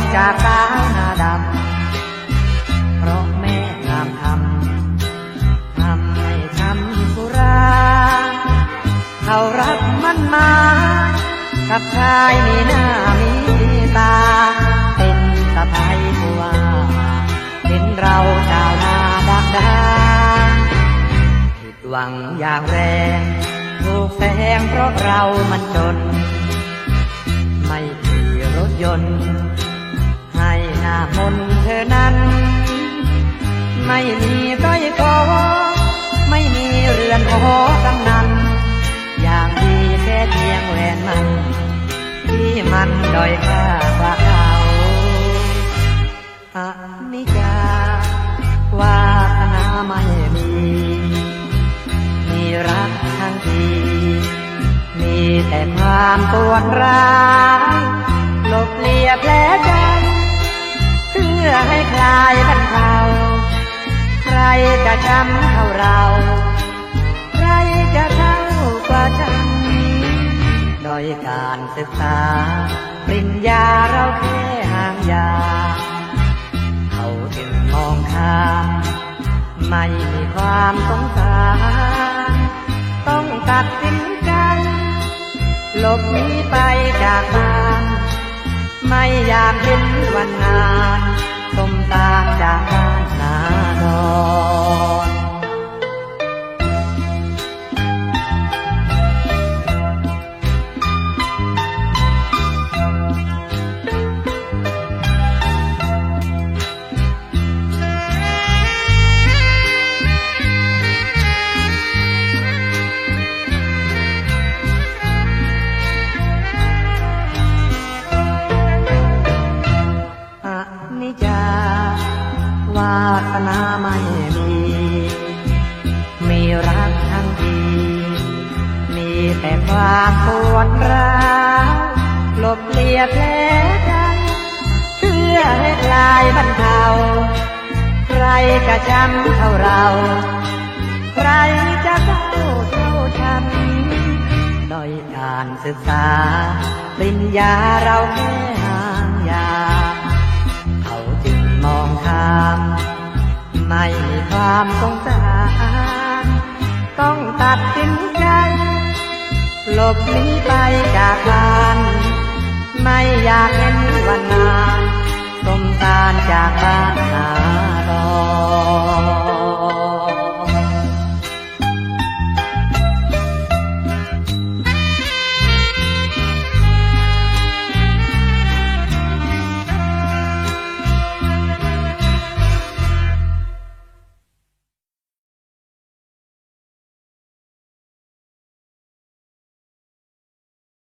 นจากสาหน้าดำ เพราะแม่งำทำทำให้ทำสุรา เขารับมันมา กับชายมีหน้ามีตา เป็นสะพายผัวเห็นเราชาวนาดักดาผิดหวังอย่างแรงถูกแฝงเพราะเรามันจน ไม่มีรถยนต์ ไม่มีสร้อยคอไม่มีเรือนหอกำนัน อย่างดีแค่เพียงแหวนมัน ที่มันด้อยค่ากว่าเขาอันนิจาวาสนาไม่มี มีรักทั้งทีมีแต่ความปวดร้ายลบเลียแผลใจ เพื่อให้คลายบรรเทา จะจำเท่าเรา ใครจะเท่ากว่าฉันโดยการศึกษา ปริญญาเราแค่ห่างยา เขาจึงมองข้ามไม่มีความสงสารต้องตัดสินใจหลบหนีไปจากบ้านไม่อยากเห็นวันงานสมตาจากบ้าน วาสนาไม่มี มีรักทั้งทีมีแต่ความปวดร้าวลบเลียแผลใจเพื่อให้ลายบรรเทาใครจะจำเท่าเรา ใครจะเท่าเท่าฉันโดยการศึกษาปริญญาเราแค่ห่างยาเขา ความสงสารต้องตัดสินใจ หลบหนีไปจากบ้าน ไม่อยากเห็นวันนานสมตานจากบ้านหาดอ